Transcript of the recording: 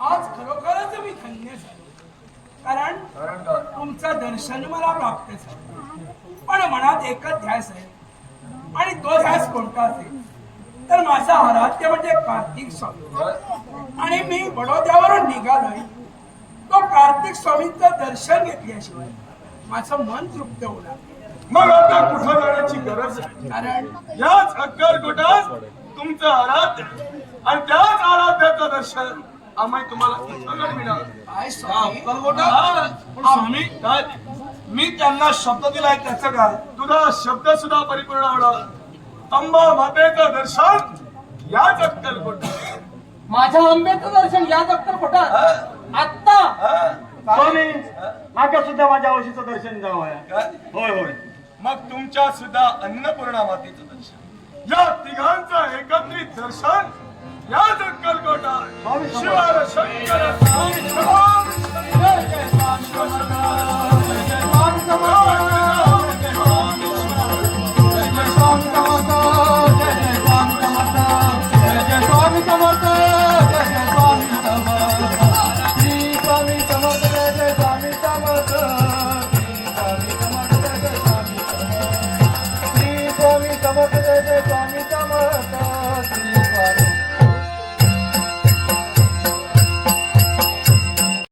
आज खरोखरच मी धन्य कारण तुमचं दर्शन मला प्राप्त झालं. पण मनात एकच ध्यास आहे. आणि तो ध्यास कोणता असेल? तर माझा आराध्य म्हणजे कार्तिक स्वामी. आणि मी बडोद्यावरून निघालोय. तो कार्तिक स्वामींचं दर्शन घेतल्याशिवाय माझं मन तृप्त होणार. मग आता कुठं जाण्याची गरज आहे? कारण याच अक्कलकोटात तुमचं आराध्य आणि त्याच आराध्याचं दर्शन आम्ही तुम्हाला काय स्वामी? पण स्वामी काय? मी त्यांना शब्द दिलाय त्याचं काय तुझा शब्द सुद्धा परिपूर्ण होणार. अंबा मातेचं दर्शन याच अक्कलकोटात माझ्या आंब्याचं दर्शन या दत्तर खोटात आत्ता. स्वामी माका सुद्धा माझ्या औशीचं दर्शन जावं? होय होय. मग तुमच्या सुद्धा अन्नपूर्णा मातेचं दर्शन. या तिघांचं एकत्रित दर्शन याच अक्कलकोटा स्वामी, शिवार शंकर स्वामी, Come on, come on.